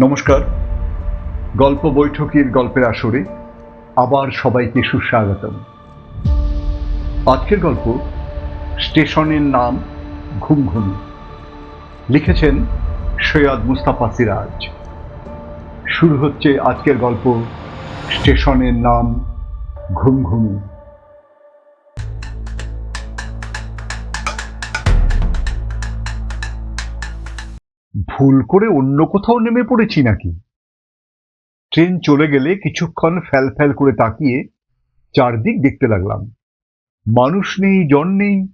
নমস্কার। গল্প বৈঠকের গল্পের আসরে আবার সবাইকে সুস্বাগতম। আজকের গল্প স্টেশনের নাম ঘুমঘুমি লিখেছেন সৈয়দ মুস্তাফা সিরাজ। শুরু হচ্ছে আজকের গল্প স্টেশনের নাম ঘুমঘুমি ভুল করে অন্য কোথাও নেমে পড়েছি নাকি? ট্রেন চলে গেলে কিছুক্ষণ ফ্যাল ফ্যাল করে তাকিয়ে চারদিক দেখতে লাগলাম। মানুষ নেই, জন নেই,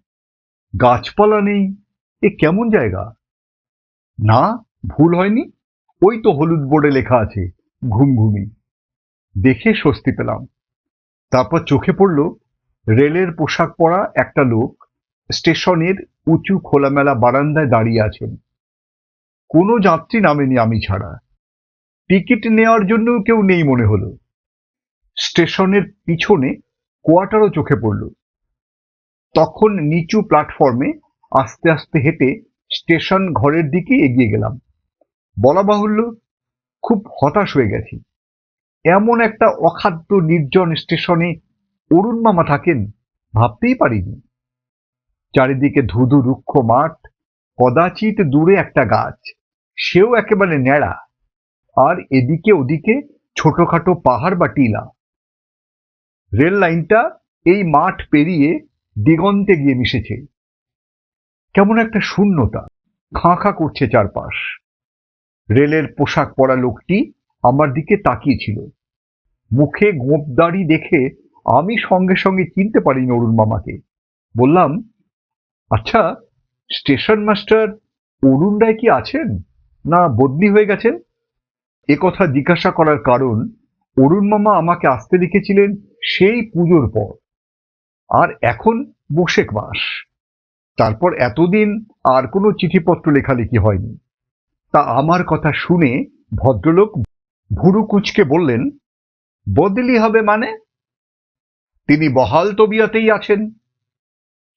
গাছপালা নেই, এ কেমন জায়গা? না, ভুল হয়নি? ওই তো হলুদ বোর্ডে লেখা আছে ঘুমঘুমি দেখে স্বস্তি পেলাম। তারপর চোখে পড়ল, রেলের পোশাক পরা একটা লোক স্টেশনের উঁচু খোলামেলা বারান্দায় দাঁড়িয়ে আছেন। কোনো যাত্রী নামেনি আমি ছাড়া। টিকিট নেওয়ার জন্য কেউ নেই মনে হলো। স্টেশনের পিছনে কোয়ার্টারও চোখে পড়ল। তখন নিচু প্ল্যাটফর্মে আস্তে আস্তে হেঁটে স্টেশন ঘরের দিকে এগিয়ে গেলাম। বলা বাহুল্য, খুব হতাশ হয়ে গেছি। এমন একটা অখাদ্য নির্জন স্টেশনে অরুণ মামা থাকেন ভাবতেই পারিনি। চারিদিকে ধুধু রুক্ষ মাঠ, কদাচিৎ দূরে একটা গাছ। সেও একেবারে ন্যাড়া, আর এদিকে ওদিকে ছোটখাটো পাহাড় বা টিলা। রেল লাইনটা এই মাঠ পেরিয়ে দিগন্তে গিয়ে মিশেছে। কেমন একটা শূন্যতা, খাঁ খাঁ করছে চারপাশ। রেলের পোশাক পরা লোকটি আমার দিকে তাকিয়েছিল। মুখে গোপদাড়ি দেখে আমি সঙ্গে সঙ্গে চিনতে পারিনি অরুণ মামাকে। বললাম আচ্ছা স্টেশন মাস্টার অরুণ রায় কি আছেন? না বদলি হয়ে গেছেন? কথা জিজ্ঞাসা করার কারণ, অরুণ মামা আমাকে আসতে লিখেছিলেন সেই পুজোর পর। আর এখন বসেক মাস। তারপর এতদিন আর কোনো চিঠিপত্র লেখালেখি হয়নি। তা আমার কথা শুনে ভদ্রলোক ভুরু কুচকে বললেন, বদলি হবে মানে? তিনি বহাল তবিয়াতেই আছেন।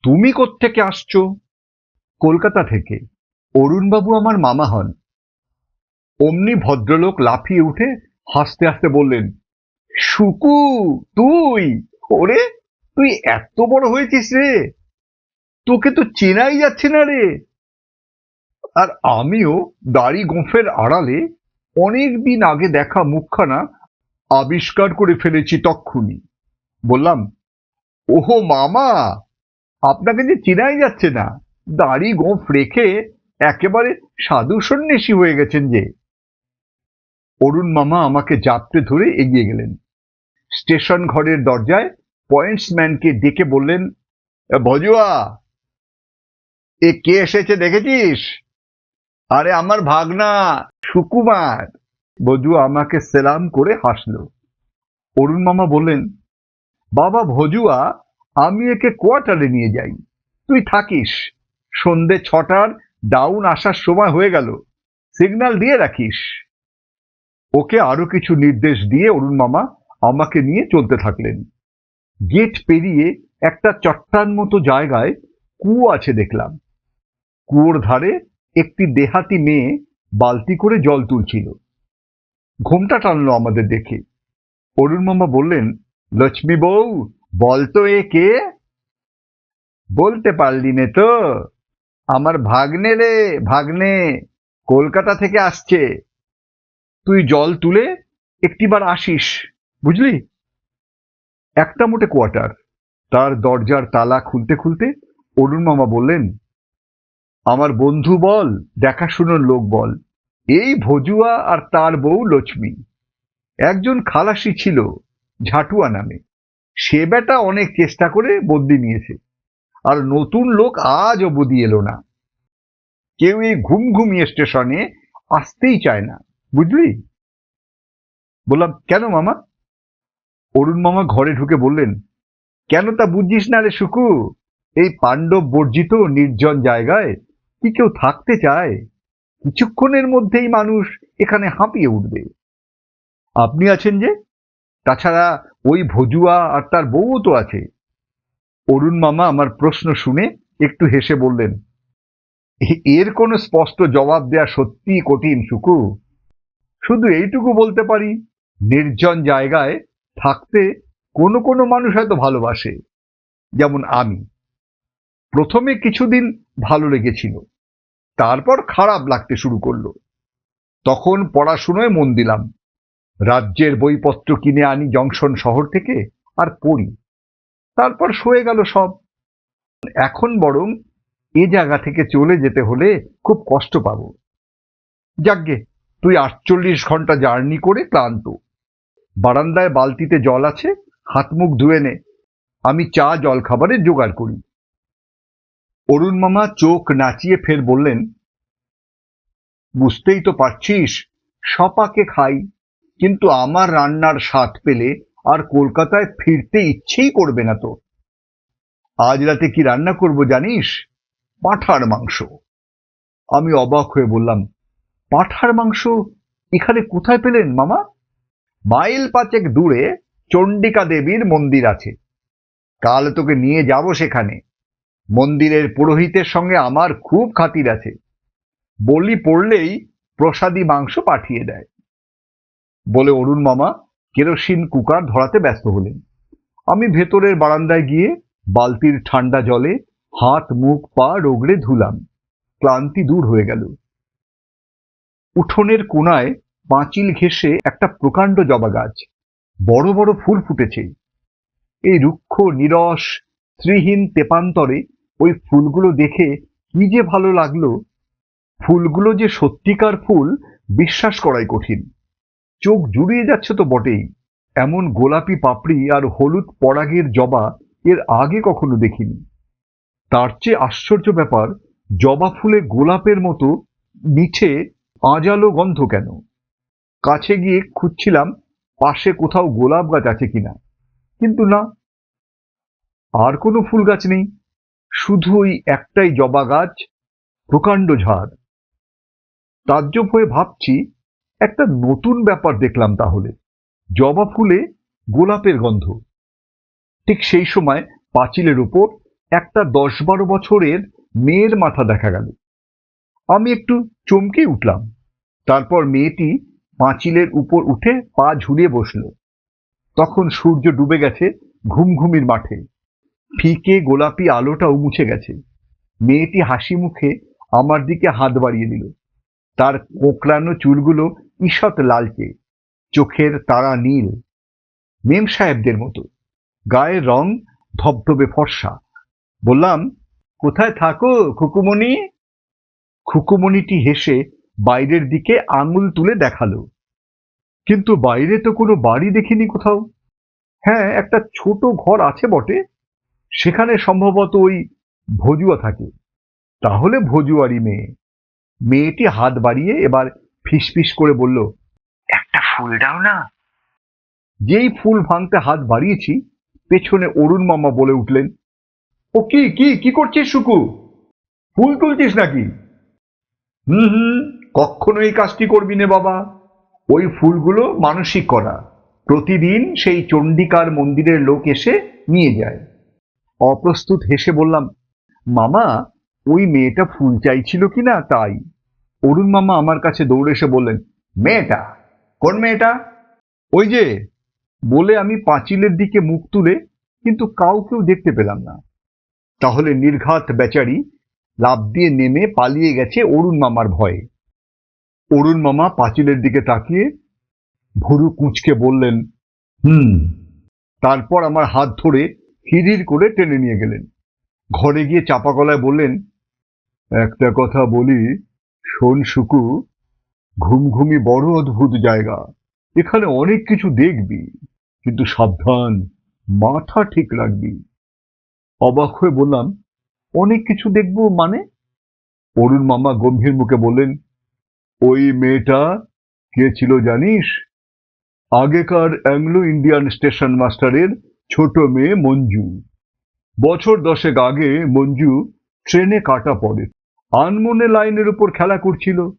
তুমি কোত্থেকে আসছো? কলকাতা থেকে। অরুণবাবু আমার মামা হন। অমনি ভদ্রলোক লাফিয়ে উঠে হাসতে হাসতে বললেন, শুকু, তুই? ওরে, তুই এত বড় হয়েছিস রে। তোকে তো চেনাই যাচ্ছে না রে। আর আমিও দাড়ি গোঁফের আড়ালে অনেক দিন আগে দেখা মুখখানা আবিষ্কার করে ফেলেছি তক্ষুনি। বললাম, ওহো মামা, আপনাকে যে চেনাই যাচ্ছে না। দাড়ি গোঁফ রেখে একেবারে সাধু সন্ন্যাসী হয়ে গেছেন যে। অরুণ মামা আমাকে যাত্রে ধরে এগিয়ে গেলেন। স্টেশন ঘরের দরজায় পয়েন্টসম্যানকে ডেকে বললেন ভজুয়া এ কে এসেছে দেখেছিস? আরে আমার ভাগনা, সুকুমার। বজুয়া আমাকে সেলাম করে হাসলো। অরুণ মামা বললেন, বাবা ভজুয়া, আমি একে কোয়ার্টারে নিয়ে যাই। তুই থাকিস। সন্ধে ছটার ডাউন আসার সময় হয়ে গেল। সিগন্যাল দিয়ে রাখিস। ওকে আরও কিছু নির্দেশ দিয়ে অরুণ মামা আমাকে নিয়ে চলতে থাকলেন। গেট পেরিয়ে একটা চট্টান মতো জায়গায় কুয়ো আছে দেখলাম। কুয়োর ধারে একটি দেহাতি মেয়ে বালতি করে জল তুলছিল। ঘোমটা টানলো আমাদের দেখে। অরুণ মামা বললেন, লক্ষ্মী বউ বলতো এ কে বলতে পারলি নে তো। আমার ভাগ্নে রে, ভাগ্নে। কলকাতা থেকে আসছে। তুই জল তুলে একটিবার আসিস, বুঝলি? একটা মোটে কোয়ার্টার। তার দরজার তালা খুলতে খুলতে অরুণ মামা বললেন, আমার বন্ধু বল, দেখাশুনোর লোক বল। এই ভজুয়া আর তার বউ লক্ষ্মী। একজন খালাসি ছিল ঝাটুয়া নামে। সে বেটা অনেক চেষ্টা করে বদলি নিয়েছে। আর নতুন লোক আজ অবধি এলো না। কেউ এই ঘুম ঘুমিয়ে স্টেশনে আসতেই চায় না। বুঝলি? বললাম, কেন মামা? অরুণ মামা ঘরে ঢুকে বললেন, কেন তা বুঝছিস না রে সুকু এই পাণ্ডব বর্জিত নির্জন জায়গায় কি কেউ থাকতে চায়? কিছুক্ষণের মধ্যেই মানুষ এখানে হাঁপিয়ে উঠবে। আপনি আছেন যে? তাছাড়া ওই ভজুয়া আর তার বউও তো আছে। অরুণ মামা আমার প্রশ্ন শুনে একটু হেসে বললেন এর কোনো স্পষ্ট জবাব দেওয়া সত্যি কঠিন সুকু শুধু এইটুকু বলতে পারি, নির্জন জায়গায় থাকতে কোনো কোনো মানুষ হয়তো ভালোবাসে, যেমন আমি। প্রথমে কিছুদিন ভালো লেগেছিল, তারপর খারাপ লাগতে শুরু করল। তখন পড়াশুনোয় মন দিলাম, রাজ্যের বইপত্র কিনে আনি জংশন শহর থেকে আর পড়ি। তারপর সয়ে গেল সব। এখন বরং এ জায়গা থেকে চলে যেতে হলে খুব কষ্ট পাবো। যাকগে তুই আটচল্লিশ ঘণ্টা জার্নি করে ক্লান্ত। বারান্দায় বালতিতে জল আছে, হাত মুখ ধুয়ে নে। আমি চা জল খাবারের জোগাড় করি। অরুণ মামা চোখ নাচিয়ে ফের বললেন, বুঝতেই তো পারছিস, সপাকে খাই, কিন্তু আমার রান্নার স্বাদ পেলে আর কলকাতায় ফিরতে ইচ্ছেই করবে না তো আজ রাতে কি রান্না করব জানিস? পাঁঠার মাংস। আমি অবাক হয়ে বললাম পাঁঠার মাংস এখানে কোথায় পেলেন, মামা? মাইল পাঁচেক দূরে চণ্ডিকা দেবীর মন্দির আছে। কাল তোকে নিয়ে যাব সেখানে। মন্দিরের পুরোহিতের সঙ্গে আমার খুব খাতির আছে। বলি পড়লেই প্রসাদী মাংস পাঠিয়ে দেয়। বলে, অরুণ মামা, কেরোসিন কুকার ধরাতে ব্যস্ত হলেন। আমি ভেতরের বারান্দায় গিয়ে বালতির ঠান্ডা জলে হাত, মুখ, পা রোগড়ে ধুলাম। ক্লান্তি দূর হয়ে গেল। উঠোনের কোনায় পাঁচিল ঘেঁষে একটা প্রকাণ্ড জবা গাছ। বড় বড় ফুল ফুটেছে। এই রুক্ষ, নিরস শ্রীহীন তেপান্তরে ওই ফুলগুলো দেখে কি যে ভালো লাগল। ফুলগুলো যে সত্যিকার ফুল, বিশ্বাস করাই কঠিন। চোখ জুড়িয়ে যাচ্ছে তো বটেই। এমন গোলাপি পাপড়ি আর হলুদ পরাগের জবা এর আগে কখনো দেখিনি। তার চেয়ে আশ্চর্য ব্যাপার, জবা ফুলে গোলাপের মতো মিঠে আজালো গন্ধ কেন? কাছে গিয়ে খুঁজছিলাম, পাশে কোথাও গোলাপ গাছ আছে কিনা। কিন্তু না, আর কোনো ফুল গাছ নেই। শুধু ওই একটাই জবা গাছ, প্রকাণ্ড ঝাড়। তাজ্জব হয়ে ভাবছি, একটা নতুন ব্যাপার দেখলাম তাহলে। জবা ফুলে গোলাপের গন্ধ। ঠিক সেই সময় পাঁচিলের উপর একটা দশ বারো বছরের মেয়ের মাথা দেখা গেল। আমি একটু চমকে উঠলাম। তারপর মেয়েটি পাঁচিলের উপর উঠে পা ঝুলিয়ে বসল। তখন সূর্য ডুবে গেছে ঘুমঘুমির মাঠে। ফিকে গোলাপি আলোটাও মুছে গেছে। মেয়েটি হাসি মুখে আমার দিকে হাত বাড়িয়ে দিল। তার কোঁকড়ানো চুলগুলো ঈষৎ লালচে, চোখের তারা নীল। মেম সাহেবদের মতো। গায়ের রং ধবধবে ফর্সা। বললাম, কোথায় থাকো, খুকুমণি? খুকুমণিটি হেসে বাইরের দিকে আঙুল তুলে দেখাল। কিন্তু বাইরে তো কোনো বাড়ি দেখিনি কোথাও। হ্যাঁ একটা ছোট ঘর আছে বটে। সেখানে সম্ভবত ওই ভজুয়া থাকে। তাহলে ভজুয়ারি মেয়ে। মেয়েটি হাত বাড়িয়ে এবার ফিসফিস করে বলল, একটা ফুল দাও না। যেই ফুল ভাঙতে হাত বাড়িয়েছি, পেছনে অরুণ মামা বলে উঠলেন, ও কি কি কি করছিস শুকু ফুল তুলছিস নাকি হুম হুম কখনো এই কাজটি করবি নে বাবা। ওই ফুলগুলো মানসিক করা। প্রতিদিন সেই চণ্ডিকার মন্দিরের লোক এসে নিয়ে যায়। অপ্রস্তুত হেসে বললাম, মামা, ওই মেয়েটা ফুল চাইছিল কিনা তাই? অরুণ মামা আমার কাছে দৌড়ে এসে বললেন, মেয়েটা? কোন মেয়েটা? ওই যে, বলে আমি পাঁচিলের দিকে মুখ তুলে কিন্তু কাউকেও দেখতে পেলাম না। তাহলে নির্ঘাত বেচারি লাভ দিয়ে নেমে পালিয়ে গেছে অরুণ মামার ভয়ে। অরুণ মামা পাঁচিলের দিকে তাকিয়ে ভুরু কুঁচকে বললেন, হুম। তারপর আমার হাত ধরে হিড়ির করে টেনে নিয়ে গেলেন। ঘরে গিয়ে চাপা গলায় বললেন, একটা কথা বলি, শোন শুকু, ঘুমঘুমি বড় অদ্ভুত জায়গা। এখানে অনেক কিছু দেখবি, কিন্তু সাবধান, মাথা ঠিক রাখবি। অবাক হয়ে বললাম অনেক কিছু দেখব মানে? অরুণ মামা গম্ভীর মুখে বললেন, ওই মেয়েটা কে ছিল জানিস? আগেকার অ্যাংলো ইন্ডিয়ান স্টেশন মাস্টারের ছোট মেয়ে মঞ্জু। বছর দশেক আগে মঞ্জু ট্রেনে কাটা পড়ে। আনমনে লাইনের উপর খেলা করছিল।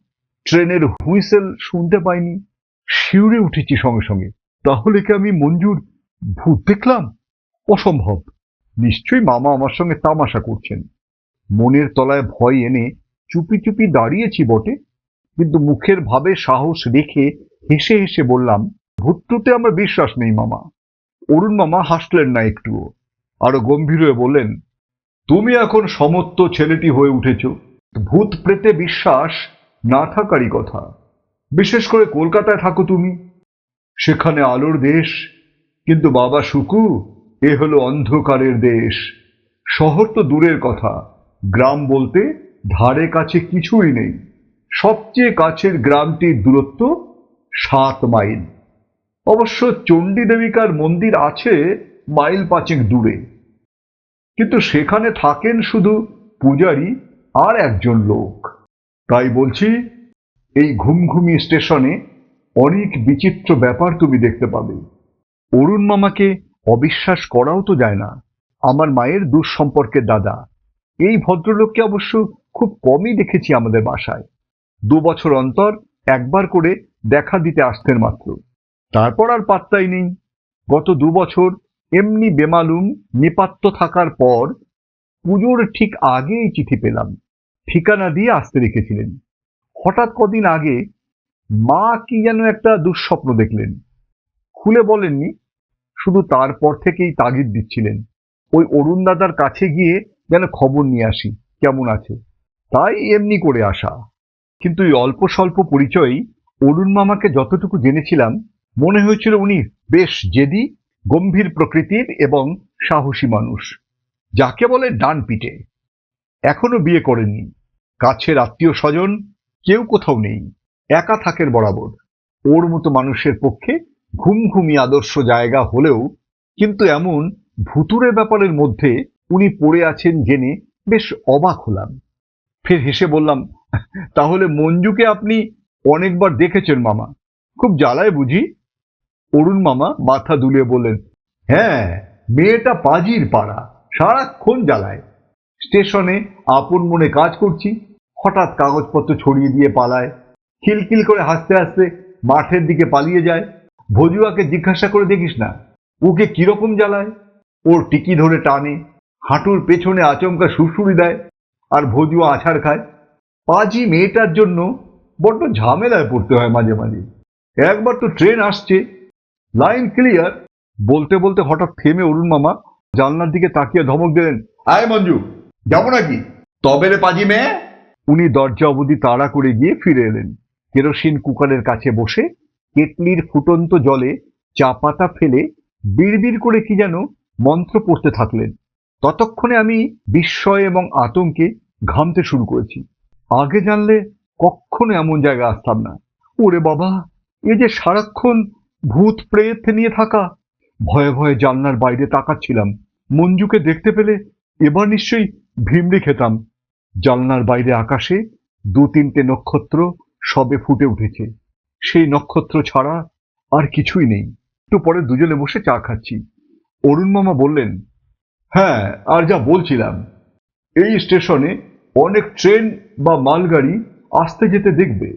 ট্রেনের হুইসেল শুনতে পাইনি। শিউরে উঠেছি সঙ্গে সঙ্গে। তাহলে কি আমি মঞ্জুর ভূত দেখলাম? অসম্ভব। নিশ্চয়ই মামা আমার সঙ্গে তামাশা করছেন। মনের তলায় ভয় এনে চুপি চুপি দাঁড়িয়েছি বটে, কিন্তু মুখের ভাবে সাহস রেখে হেসে হেসে বললাম, ভূতটুতে আমার বিশ্বাস নেই মামা। অরুণ মামা হাসলেন না একটুও। আরও গম্ভীর হয়ে বললেন, তুমি এখন সমত্ব ছেলেটি হয়ে উঠেছ। ভূত প্রেতে বিশ্বাস না থাকারই কথা। বিশেষ করে কলকাতায় থাকো তুমি। সেখানে আলোর দেশ, কিন্তু বাবা সুকু এ হলো অন্ধকারের দেশ। শহর তো দূরের কথা। গ্রাম বলতে ধারে কাছে কিছুই নেই। সবচেয়ে কাছের গ্রামটির দূরত্ব সাত মাইল। অবশ্য চণ্ডী দেবিকার মন্দির আছে মাইল পাঁচেক দূরে। কিন্তু সেখানে থাকেন শুধু পূজারি আর একজন লোক। তাই বলছি, এই ঘুমঘুমি স্টেশনে অনেক বিচিত্র ব্যাপার তুমি দেখতে পাবে। অরুণ মামাকে অবিশ্বাস করাও তো যায় না। আমার মায়ের দূর সম্পর্কের দাদা। এই ভদ্রলোককে অবশ্য খুব কমই দেখেছি আমাদের বাসায়। দু বছর অন্তর একবার করে দেখা দিতে আসতেন মাত্র। তারপর আর পাত্তাই নেই। গত দু বছর এমনি বেমালুম, নিপাত্ত থাকার পর পুজোর ঠিক আগে এই চিঠি পেলাম। ঠিকানা দিয়ে আসতে রেখেছিলেন হঠাৎ কদিন আগে মা কি যেন একটা দুঃস্বপ্ন দেখলেন। খুলে বলেননি শুধু তারপর থেকেই তাগিদ দিচ্ছিলেন। ওই অরুণ দাদার কাছে গিয়ে যেন খবর নিয়ে আসি, কেমন আছে? তাই এমনি করে আসা। কিন্তু এই অল্প স্বল্প পরিচয়ই অরুণ মামাকে যতটুকু জেনেছিলাম, মনে হয়েছিল উনি বেশ জেদি, গম্ভীর প্রকৃতির এবং সাহসী মানুষ। যাকে বলে ডান পিটে এখনও বিয়ে করেননি। কাছের আত্মীয় স্বজন, কেউ কোথাও নেই। একা থাকের বরাবর। ওর মতো মানুষের পক্ষে ঘুমঘুমি আদর্শ জায়গা হলেও কিন্তু এমন ভুতুরে ব্যাপারের মধ্যে উনি পড়ে আছেন জেনে বেশ অবাক হলাম। ফের হেসে বললাম, তাহলে মঞ্জুকে আপনি অনেকবার দেখেছেন মামা। খুব জ্বালায় বুঝি? অরুণ মামা, মাথা দুলিয়ে বললেন হ্যাঁ মেয়েটা পাজির পাড়া, সারাক্ষণ জ্বালায়। স্টেশনে আপন মনে কাজ করছি, হঠাৎ কাগজপত্র ছড়িয়ে দিয়ে পালায়, খিলখিল করে হাসতে হাসতে মাঠের দিকে পালিয়ে যায় ভজুয়াকে জিজ্ঞাসা করে দেখিস না। ওকে কীরকম জ্বালায়? ওর টিকি ধরে টানে, হাঁটুর পেছনে আচমকা সুরসুরি দেয়, আর ভজুয়া আছাড় খায়। পাজি মেয়েটার জন্য বড্ড ঝামেলায় পড়তে হয় মাঝে মাঝে। একবার তো ট্রেন আসছে। Line clear. বলতে বলতে হঠাৎ থেমে অরুণ মামা জানলার দিকে তাকিয়ে ধমক দিলেন, আয় মঞ্জু, যাব নাকি? তবে রে পাজি মেয়ে? উনি দরজা অবধি তাড়া করে গিয়ে ফিরে এলেন। কেরোসিন কুকারের কাছে বসে কেটলির ফুটন্ত জলে চা পাতা ফেলে বিড়বিড় করে কি যেন মন্ত্র পড়তে থাকলেন। ততক্ষণে আমি বিস্ময় এবং আতঙ্কে ঘামতে শুরু করেছি। আগে জানলে কখনো এমন জায়গায় আসতাম না। ওরে বাবা, এ যে সারাক্ষণ ভূত প্রেত নিয়ে থাকা। ভয়ে ভয়ে জানলার বাইরে তাকাচ্ছিলাম। মঞ্জুকে দেখতে পেলে এবার নিশ্চয়ই ভিমড়ি খেতাম। জানলার বাইরে আকাশে দু তিনটে নক্ষত্র সবে ফুটে উঠেছে। সেই নক্ষত্র ছাড়া আর কিছুই নেই। একটু পরে দুজনে বসে চা খাচ্ছি। অরুণ মামা বললেন হ্যাঁ আর যা বলছিলাম। এই স্টেশনে অনেক ট্রেন বা মালগাড়ি আসতে যেতে দেখবে।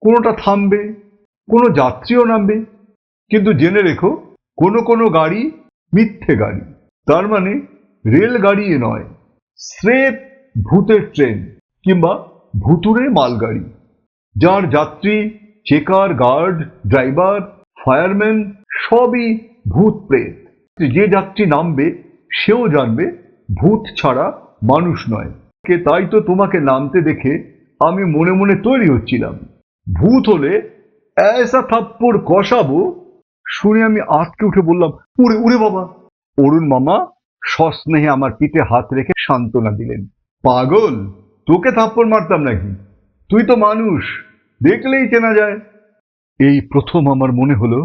কোনোটা থামবে, কোনো যাত্রীও নামবে। কিন্তু জেনে রেখো, কোনো কোনো গাড়ি মিথ্যে গাড়ি। তার মানে রেলগাড়ি নয়, স্রেফ ভূতের ট্রেন কিংবা ভুতুরে মালগাড়ি। যার যাত্রী চেকার গার্ড ড্রাইভার ফায়ারম্যান সবই ভূত প্রেত। যে যাত্রী নামবে, সেও জানবে, ভূত ছাড়া মানুষ নয়। কে তাই তো তোমাকে নামতে দেখে আমি মনে মনে তৈরি হচ্ছিলাম। ভূত হলে এসা থাপ্পড় কষাবো, শুনে আমি আটকে উঠে বললাম, উড়ে উড়ে বাবা। অরুণ মামা সস্নেহে আমার পিঠে হাত রেখে সান্ত্বনা দিলেন, পাগল, তোকে থাপ্পড় মারতাম নাকি? তুই তো মানুষ দেখলেই চেনা যায়। এই প্রথম আমার মনে হলো,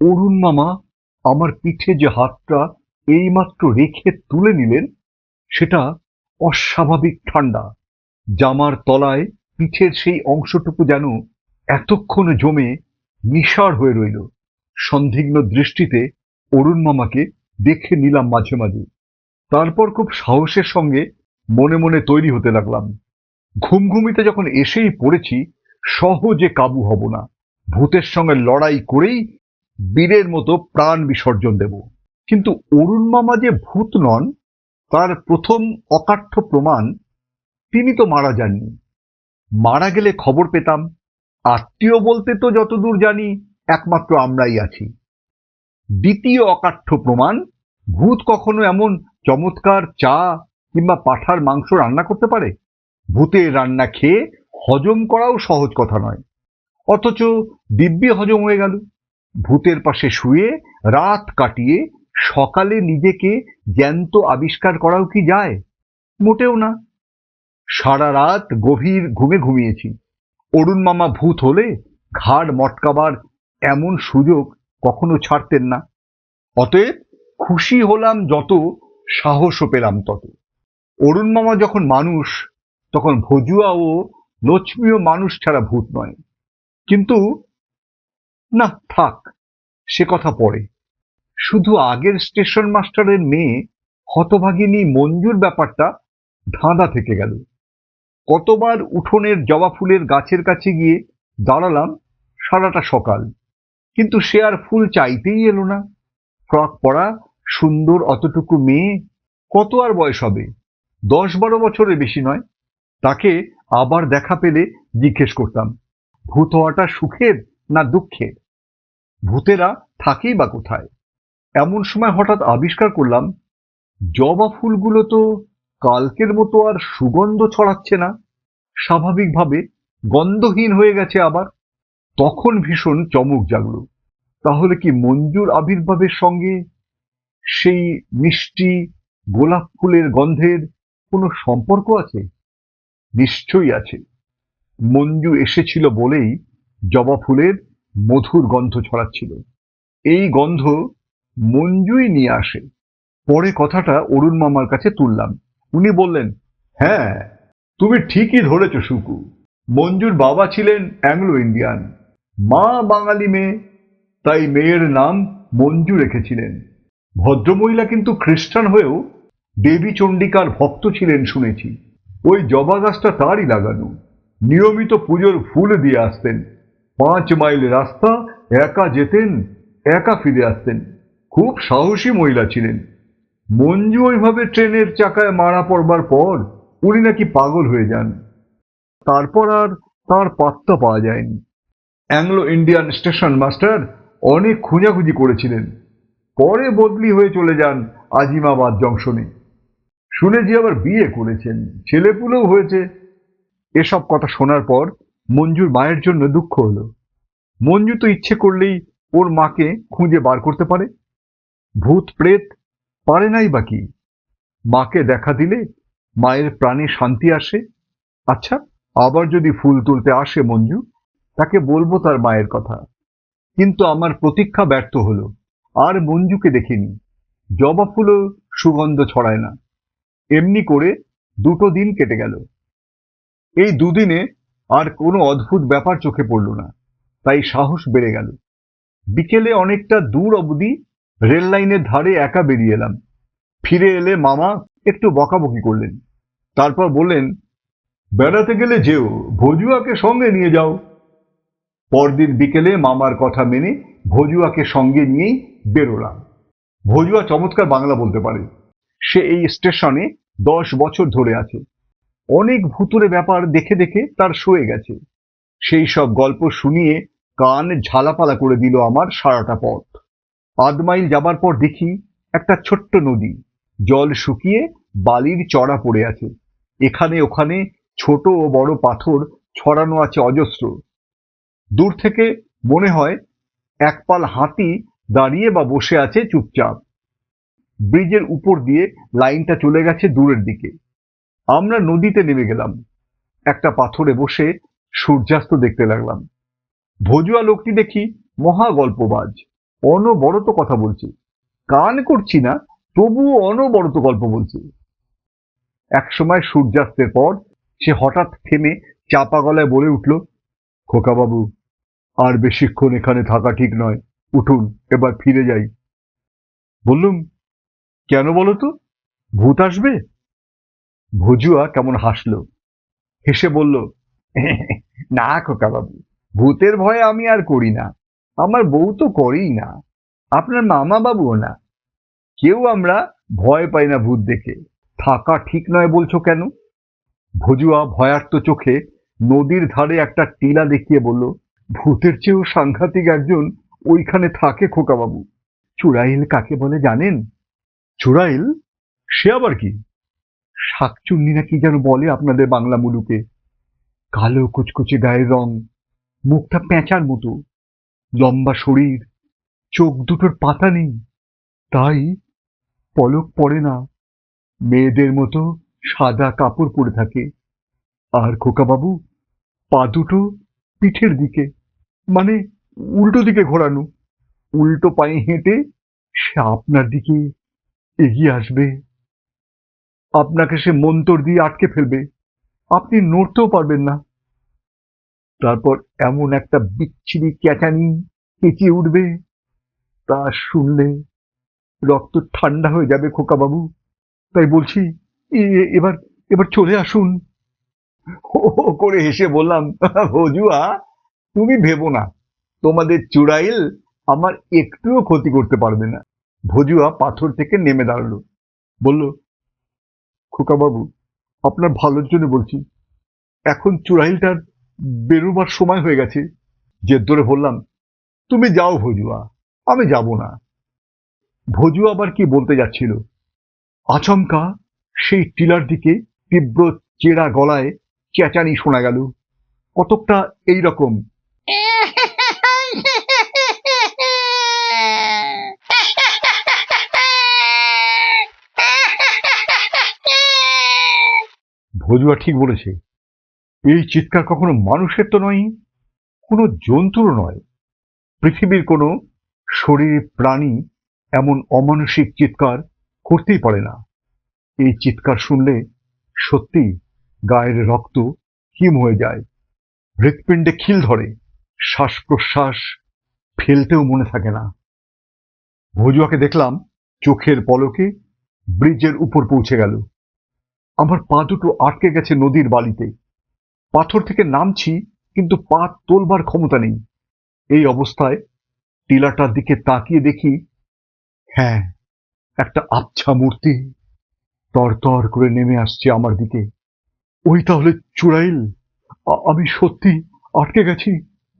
অরুণ মামা, আমার পিঠে যে হাতটা এইমাত্র রেখে তুলে নিলেন, সেটা অস্বাভাবিক ঠান্ডা। জামার তলায় পিঠের সেই অংশটুকু যেন এতক্ষণ জমে নিষার হয়ে রইল। সন্দিগ্ন দৃষ্টিতে অরুণ মামাকে দেখে নিলাম মাঝে মাঝে। তারপর খুব সাহসের সঙ্গে মনে মনে তৈরি হতে লাগলাম। ঘুমঘুমিতে যখন এসেই পড়েছি সহজে কাবু হব না। ভূতের সঙ্গে লড়াই করেই বীরের মতো প্রাণ বিসর্জন দেব। কিন্তু অরুণ মামা যে ভূত নন, তার প্রথম অকাঠ্য প্রমাণ তিনি তো মারা যাননি। মারা গেলে খবর পেতাম, আত্মীয় বলতে তো যতদূর জানি একমাত্র আমরাই আছি। দ্বিতীয় অকাঠ্য প্রমাণ, ভূত কখনো এমন চমৎকার চা কিংবা পাঠার মাংস রান্না করতে পারে? ভূতের রান্না খেয়ে হজম করাও সহজ কথা নয়। অথচ দিব্যি হজম হয়ে গেল। ভূতের পাশে শুয়ে, রাত কাটিয়ে, সকালে নিজেকে জ্যান্ত আবিষ্কার করাও কি যায়? মোটেও না। সারা রাত গভীর ঘুমে ঘুমিয়েছি। অরুণ মামা ভূত হলে ঘাড় মটকাবার এমন সুযোগ কখনো ছাড়তেন না। অতএব খুশি হলাম যত, সাহসও পেলাম তত। অরুণ মামা যখন মানুষ, তখন ভজুয়া লক্ষ্মীও মানুষ ছাড়া ভূত নয়। কিন্তু না, থাক, সে কথা পরে। শুধু আগের স্টেশন মাস্টারের মেয়ে হতভাগিনী মঞ্জুর ব্যাপারটা ধাঁধা থেকে গেল। কতবার উঠোনের জবা ফুলের গাছের কাছে গিয়ে দাঁড়ালাম সারাটা সকাল, কিন্তু সে আর ফুল চাইতেই এলো না। ফ্রক পরা, সুন্দর অতটুকু মেয়ে, কত আর বয়স হবে? দশ বারো বছরের বেশি নয়। তাকে আবার দেখা পেলে জিজ্ঞেস করতাম, ভূত হওয়াটা সুখের না দুঃখের? ভূতেরা থাকেই বা কোথায়? এমন সময় হঠাৎ আবিষ্কার করলাম, জবা ফুলগুলো তো কালকের মতো আর সুগন্ধ ছড়াচ্ছে না। স্বাভাবিকভাবে গন্ধহীন হয়ে গেছে আবার। তখন ভীষণ চমক জাগলো। তাহলে কি মঞ্জুর আবির্ভাবের সঙ্গে সেই মিষ্টি গোলাপ ফুলের গন্ধের কোনো সম্পর্ক আছে? নিশ্চয়ই আছে। মঞ্জু এসেছিল বলেই জবা ফুলের মধুর গন্ধ ছড়াচ্ছিল। এই গন্ধ মঞ্জুই নিয়ে আসে। পরে কথাটা অরুণ মামার কাছে তুললাম। উনি বললেন হ্যাঁ তুমি ঠিকই ধরেছ সুকু মঞ্জুর বাবা ছিলেন অ্যাংলো ইন্ডিয়ান। মা বাঙালি মেয়ে, তাই মেয়ের নাম মঞ্জু রেখেছিলেন। ভদ্রমহিলা কিন্তু খ্রিস্টান হয়েও দেবী চণ্ডিকার ভক্ত ছিলেন শুনেছি। ওই জবা গাছটা তারই লাগানো। নিয়মিত পুজোর ফুল দিয়ে আসতেন। পাঁচ মাইল রাস্তা, একা যেতেন, একা ফিরে আসতেন। খুব সাহসী মহিলা ছিলেন। মঞ্জু ওইভাবে ট্রেনের চাকায় মারা পড়বার পর উনি নাকি পাগল হয়ে যান। তারপর আর তার পাত্তা পাওয়া যায়নি। অ্যাংলো ইন্ডিয়ান স্টেশন মাস্টার অনেক খোঁজাখুঁজি করেছিলেন। পরে বদলি হয়ে চলে যান আজিমাবাদ জংশনে। শুনেছি আবার বিয়ে করেছেন, ছেলেপুলেও হয়েছে। এসব কথা শোনার পর মঞ্জুর মায়ের জন্য দুঃখ হলো। মঞ্জু তো ইচ্ছে করলেই ওর মাকে খুঁজে বার করতে পারে। ভূত প্রেত পারে নাই বা কি? মাকে দেখা দিলে মায়ের প্রাণে শান্তি আসে। আচ্ছা আবার যদি ফুল তুলতে আসে মঞ্জু, তাকে বলব তার মায়ের কথা। কিন্তু আমার প্রতীক্ষা ব্যর্থ হলো। আর মঞ্জুকে দেখিনি। জবা ফুলও সুগন্ধ ছড়ায় না। এমনি করে দুটো দিন কেটে গেল। এই দুদিনে আর কোনো অদ্ভুত ব্যাপার চোখে পড়ল না, তাই সাহস বেড়ে গেল। বিকেলে অনেকটা দূর অবধি রেল লাইনের ধারে একা বেরিয়ে এলাম। ফিরে এলে মামা একটু বকাবকি করলেন। তারপর বললেন, বেড়াতে গেলে যেও, ভজুয়াকে সঙ্গে নিয়ে যাও। পরদিন বিকেলে মামার কথা মেনে ভজুয়াকে সঙ্গে নিয়েই বেরোলাম। ভজুয়া চমৎকার বাংলা বলতে পারে। সে এই স্টেশনে দশ বছর ধরে আছে। অনেক ভুতুরে ব্যাপার দেখে দেখে তার সয়ে গেছে। সেই সব গল্প শুনিয়ে কান ঝালাপালা করে দিল আমার সারাটা পথ। আধ মাইল যাবার পর দেখি একটা ছোট্ট নদী। জল শুকিয়ে বালির চড়া পড়ে আছে। এখানে ওখানে ছোট ও বড় পাথর ছড়ানো আছে অজস্র। দূর থেকে মনে হয় একপাল হাতি দাঁড়িয়ে বা বসে আছে চুপচাপ। ব্রিজের উপর দিয়ে লাইনটা চলে গেছে দূরের দিকে। আমরা নদীতে নেমে গেলাম। একটা পাথরে বসে সূর্যাস্ত দেখতে লাগলাম। ভজুয়া লোকটি দেখি মহা গল্পবাজ, অনবরত কথা বলছে। কান করছি না, তবুও অনবরত গল্প বলছে। একসময় সূর্যাস্তের পর সে হঠাৎ থেমে চাপা গলায় বলে উঠল, খোকাবাবু, আর বেশিক্ষণ এখানে থাকা ঠিক নয়, উঠুন, এবার ফিরে যাই। বললুম কেন বলো তো? ভূত আসবে? ভজুয়া কেমন হাসলো। হেসে বলল, না খোকাবাবু ভূতের ভয় আমি আর করি না। আমার বউ তো করেই না। আপনার মামা বাবুও না। কেউ আমরা ভয় পাই না ভূত দেখে। থাকা ঠিক নয় বলছো কেন? ভজুয়া ভয়ার্ত চোখে নদীর ধারে একটা টিলা দেখিয়ে বলল, ভূতের চেয়েও সাংঘাতিক একজন ওইখানে থাকে খোকাবাবু চুড়াইল কাকে বলে জানেন? চুড়াইল সে আবার কি? শাকচুন্নি নাকি যেন বলে আপনাদের বাংলা মুলুকে? কালো কুচকুচে গায়ের রং, মুখটা পেঁচার মতো, লম্বা শরীর, চোখ দুটোর পাতা নেই, তাই পলক পড়ে না। মেয়েদের মতো সাদা কাপড় পরে থাকে। আর খোকাবাবু, পা দুটো পিঠের দিকে মানে উল্টো দিকে ঘোরানো। উল্টো পায়ে হেঁটে সে আপনার দিকে এগিয়ে আসবে। আপনাকে সে মন্তর দিয়ে আটকে ফেলবে। আপনি নড়তেও পারবেন না। তারপর এমন একটা বিচ্ছিরি ক্যাচানি চেঁচিয়ে উঠবে। তা শুনলে রক্ত ঠান্ডা হয়ে যাবে খোকাবাবু। তাই বলছি এবার এবার চলে আসুন। হো করে হেসে বললাম হজুয়া তুমি ভেবো না। তোমাদের চুড়াইল আমার একটুও ক্ষতি করতে পারবে না। ভজুয়া পাথর থেকে নেমে দাঁড়াল। বলল খোকাবাবু আপনার ভালোর জন্য বলছি। এখন চুড়াইলটার বেরোবার সময় হয়ে গেছে। জেদ ধরে বললাম, তুমি যাও ভজুয়া, আমি যাব না। ভজু আবার কি বলতে যাচ্ছিল? আচমকা সেই টিলার দিকে তীব্র চেরা গলায় চেঁচানি শোনা গেল। কতকটা এই রকম ভজুয়া ঠিক বলেছে, এই চিৎকার কখনো মানুষের তো নয়, কোনো জন্তুরও নয়। পৃথিবীর কোনো শরীর প্রাণী এমন অমানসিক চিৎকার করতেই পারে না। এই চিৎকার শুনলে সত্যি গায়ের রক্ত হিম হয়ে যায়, হৃৎপিণ্ডে খিল ধরে শ্বাস প্রশ্বাস ফেলতেও মনে থাকে না। ভজুয়াকে দেখলাম চোখের পলকে ব্রিজের উপর পৌঁছে গেল। আমার পা দুটো আটকে গেছে নদীর বালিতে। পাথর থেকে নামছি, কিন্তু পা তোলবার ক্ষমতা নেই। এই অবস্থায় টিলাটার দিকে তাকিয়ে দেখি হ্যাঁ একটা আবছা মূর্তি। তরতর করে নেমে আসছে আমার দিকে। ওই তাহলে চুড়াইল? আমি সত্যি আটকে গেছি,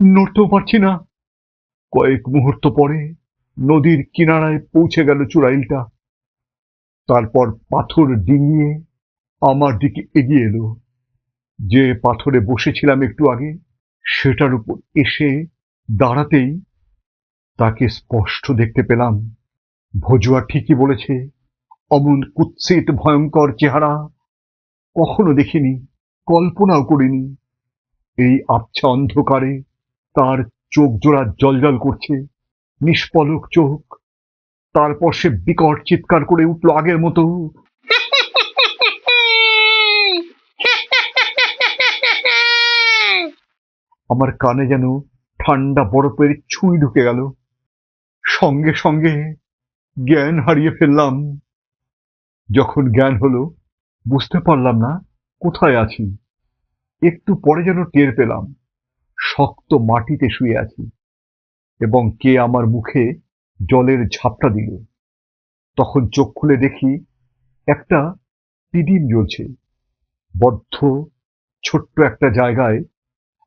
নড়তেও পারছি না। কয়েক মুহূর্ত পরে নদীর কিনারায় পৌঁছে গেল চুড়াইলটা। তারপর পাথর ডিঙিয়ে আমার দিকে এগিয়ে এলো। যে পাথরে বসেছিলাম একটু আগে, সেটার উপর এসে দাঁড়াতেই তাকে স্পষ্ট দেখতে পেলাম। ভজুয়া ঠিকই বলেছে, অমন কুৎসিত ভয়ঙ্কর চেহারা কখনো দেখিনি, কল্পনাও করিনি। এই আবছা অন্ধকারে তার চোখ জোড়া জলজল করছে, নিষ্পলক চোখ। তারপর সে বিকট চিৎকার করে উঠল আগের মতো আমার কানে যেন ঠান্ডা বরফের ছুঁই ঢুকে গেল। সঙ্গে সঙ্গে জ্ঞান হারিয়ে ফেললাম। যখন জ্ঞান হলো, বুঝতে পারলাম না কোথায় আছি। একটু পরে যেন টের পেলাম, শক্ত মাটিতে শুয়ে আছি এবং কে আমার মুখে জলের ঝাপটা দিল। তখন চোখ খুলে দেখি একটা পিডিম জ্বলছে। বদ্ধ, ছোট্ট একটা জায়গায়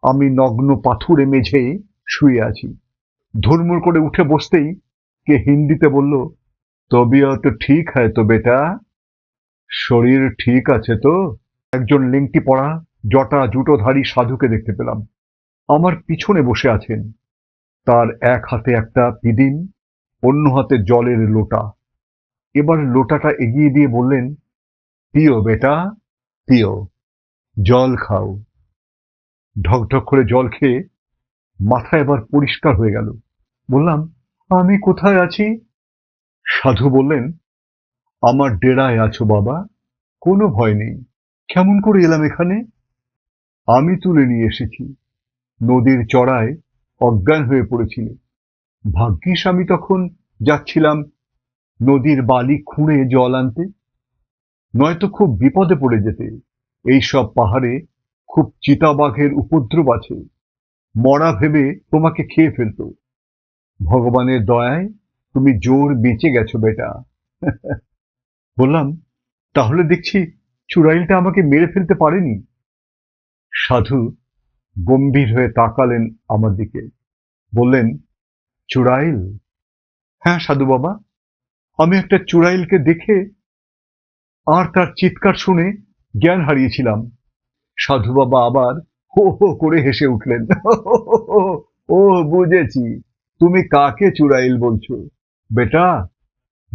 আমি নগ্ন পাথুরে মেঝে শুয়ে আছি। ধুরমুর করে উঠে বসতেই কে হিন্দিতে বলল, তবিয়ত ঠিক হ্যায় তো বেটা? শরীর ঠিক আছে তো? একজন লিংটি পড়া জটা জুটোধারী সাধুকে দেখতে পেলাম। আমার পিছনে বসে আছেন। তার এক হাতে একটা পিদিম, অন্য হাতে জলের লোটা। এবার লোটাটা এগিয়ে দিয়ে বললেন, পিও বেটা, পিও, জল খাও। ঢকঢক করে জল খেয়ে মাথা এবার পরিষ্কার হয়ে গেল। বললাম, আমি কোথায় আছি? সাধু বললেন, আমার ডেরায় আছো বাবা, কোনো ভয় নেই। কেমন করে এলাম এখানে? আমি তুলে নিয়ে এসেছি। নদীর চড়ায় অজ্ঞান হয়ে পড়েছিল। ভাগ্যিস আমি তখন যাচ্ছিলাম নদীর বালি খুঁড়ে জল আনতে। নয়তো খুব বিপদে পড়ে যেতে। এইসব পাহাড়ে খুব চিতাবাঘের উপদ্রব আছে। মরা ভেবে তোমাকে খেয়ে ফেলতো। ভগবানের দয়ায় তুমি জোর বেঁচে গেছো বেটা। বললাম, তাহলে দেখছি চুড়াইলটা আমাকে মেরে ফেলতে পারেনি। সাধু গম্ভীর হয়ে তাকালেন আমার দিকে। বললেন, চুড়াইল? হ্যাঁ সাধু বাবা, আমি একটা চুড়াইলকে দেখে আর তার চিৎকার শুনে জ্ঞান হারিয়েছিলাম। সাধু বাবা আবার হো হো করে হেসে উঠলেন। ও, বুঝেছি। তুমি কাকে চুড়াইল বলছো? বেটা,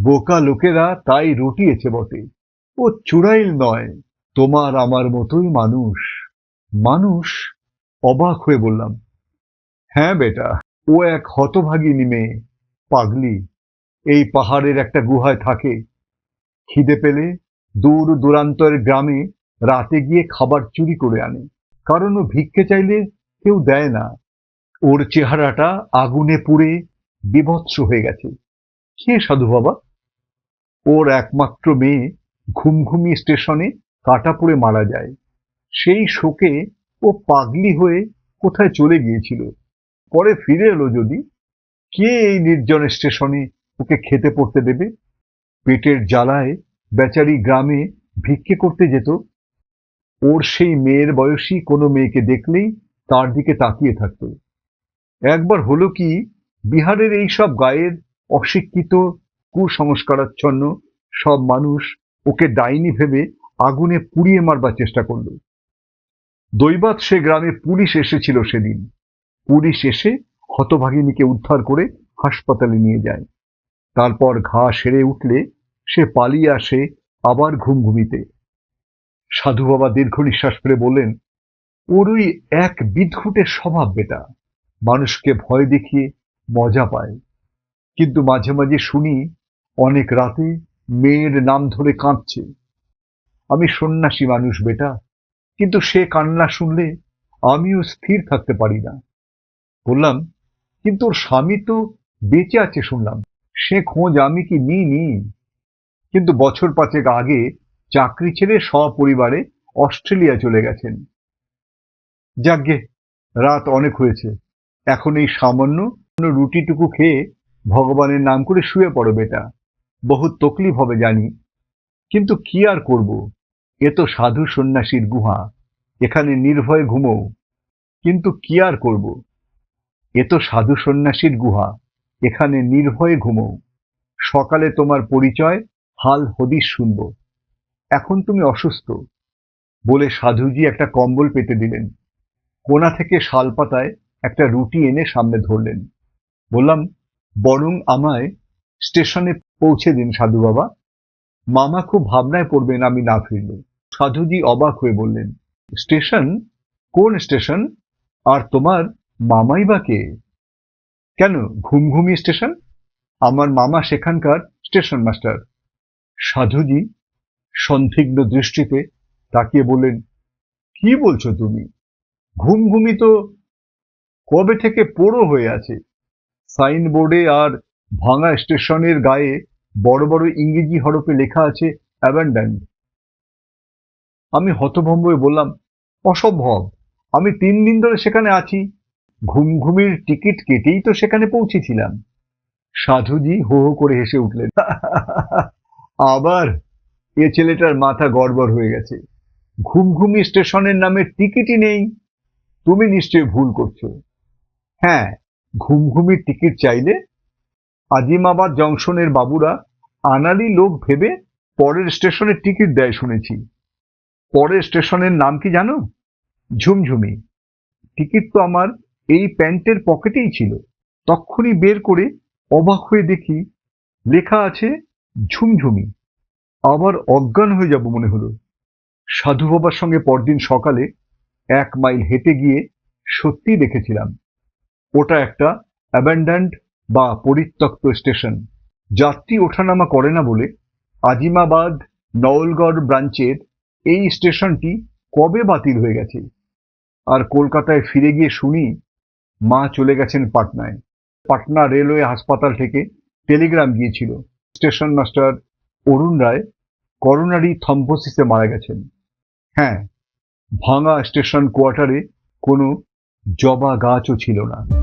বোকা লোকেরা তাই রটিয়েছে বটে। ও চুড়াইল নয়, তোমার আমার মতোই মানুষ। মানুষ অবাক হয়ে বললাম হ্যাঁ বেটা, ও এক হতভাগিনী মেয়ে, পাগলি। এই পাহাড়ের একটা গুহায় থাকে। খিদে পেলে দূর দূরান্তরের গ্রামে রাতে গিয়ে খাবার চুরি করে আনে। কারণ ও ভিক্ষে চাইলে কেউ দেয় না। ওর চেহারাটা আগুনে পুড়ে বিভৎস হয়ে গেছে। কে সাধু বাবা? ওর একমাত্র মেয়ে ঘুমঘুমি স্টেশনে কাটা পড়ে মারা যায়। সেই শোকে ও পাগলি হয়ে কোথায় চলে গিয়েছিল? পরে ফিরে এলো যদি। কে এই নির্জন স্টেশনে ওকে খেতে পড়তে দেবে? পেটের জ্বালায় বেচারি গ্রামে ভিক্ষে করতে যেত। ওর সেই মেয়ের বয়সী কোনো মেয়েকে দেখলেই তার দিকে তাকিয়ে থাকতো। একবার হলো কি, বিহারের এই সব গায়ের অশিক্ষিত, কুসংস্কারাচ্ছন্ন সব মানুষ ওকে ডাইনি ভেবে আগুনে পুড়িয়ে মারবার চেষ্টা করল। দৈবাত সে গ্রামে পুলিশ এসেছিল সেদিন। পুলিশ এসে হতভাগিনীকে উদ্ধার করে হাসপাতালে নিয়ে যায়। তারপর ঘা সেরে উঠলে সে পালিয়ে আসে আবার ঘুম ঘুমিতে সাধু বাবা দীর্ঘ নিঃশ্বাস ফেলে বললেন ওর ওই এক বিদঘুটের স্বভাব বেটা। মানুষকে ভয় দেখিয়ে মজা পায়। কিন্তু মাঝে মাঝে শুনি অনেক রাতে মেয়ের নাম ধরে কাঁদছে। আমি সন্ন্যাসী মানুষ বেটা, কিন্তু সে কান্না শুনলে আমিও স্থির থাকতে পারি না। বললাম, কিন্তু ওর স্বামী তো বেঁচে আছে শুনলাম। সে খোঁজ আমি কি নিই নি কিন্তু বছর পাঁচেক আগে চাকরি ছেড়ে সপরিবারে অস্ট্রেলিয়া চলে গেছেন। যাগ্গে রাত অনেক হয়েছে। এখন এই সামান্য রুটিটুকু খেয়ে ভগবানের নাম করে শুয়ে পড়ো বেটা। বহু তকলিফ হবে জানি। কিন্তু কি আর করব? এ তো সাধু সন্ন্যাসীর গুহা। এখানে নির্ভয়ে ঘুমো। কিন্তু কি আর করব? এ তো সাধু সন্ন্যাসীর গুহা। এখানে নির্ভয়ে ঘুমো। সকালে তোমার পরিচয়, হাল হদিস শুনব। এখন তুমি অসুস্থ বলে সাধুজি একটা কম্বল পেতে দিলেন। কোনা থেকে শাল পাতায় একটা রুটি এনে সামনে ধরলেন। বললাম, বরং আমায় স্টেশনে পৌঁছে দিন সাধু বাবা। মামা খুব ভাবনায় পড়বেন আমি না ফিরলে। সাধুজি অবাক হয়ে বললেন, স্টেশন? কোন স্টেশন? আর তোমার মামাই বা কে? কেন ঘুমঘুমি স্টেশন? আমার মামা সেখানকার স্টেশন মাস্টার। সাধুজি সন্দিগ্ধ দৃষ্টিতে তাকিয়ে বললেন, কি বলছো তুমি? ঘুমঘুমি তো কবে থেকে পোড়ো হয়ে আছে? সাইনবোর্ডে আর ভাঙা স্টেশনের গায়ে বড় বড় ইংরেজি হরফে লেখা আছে অ্যাবান্ডান্ড আমি হতভম্ব হয়ে বললাম, অসম্ভব, আমি তিন দিন ধরে সেখানে আছি। ঘুমঘুমির টিকিট কেটেই তো সেখানে পৌঁছেছিলাম। সাধুজি হো হো করে হেসে উঠলেন, আবার এ ছেলেটার মাথা গড়বড় হয়ে গেছে। ঘুমঘুমি স্টেশনের নামে টিকিটই নেই। তুমি নিশ্চয়ই ভুল করছ। হ্যাঁ ঘুমঘুমির টিকিট চাইলে আজিমাবাদ জংশনের বাবুরা আনালি লোক ভেবে পরের স্টেশনের টিকিট দেয় শুনেছি। পরের স্টেশনের নাম কি জানো? ঝুমঝুমি। টিকিট তো আমার এই প্যান্টের পকেটেই ছিল। তক্ষুনি বের করে অবাক হয়ে দেখি লেখা আছে ঝুমঝুমি। আবার অজ্ঞান হয়ে যাব মনে হলো। সাধু বাবার সঙ্গে পরদিন সকালে এক মাইল হেঁটে গিয়ে সত্যি দেখেছিলাম। ওটা একটা অ্যাবান্ডান্ড বা পরিত্যক্ত স্টেশন। যাত্রী ওঠানামা করে না বলে আজিমাবাদ, নওলগড় ব্রাঞ্চের এই স্টেশনটি কবে বাতিল হয়ে গেছে? আর কলকাতায় ফিরে গিয়ে শুনি, মা চলে গেছেন পাটনায়। পাটনা রেলওয়ে হাসপাতাল থেকে টেলিগ্রাম গিয়েছিল। Station master Arun Roy coronary থম্বোসিসে মারা গেছেন। হ্যাঁ ভাঙা স্টেশন কোয়ার্টারে কোনো জবা গাছও ছিল না।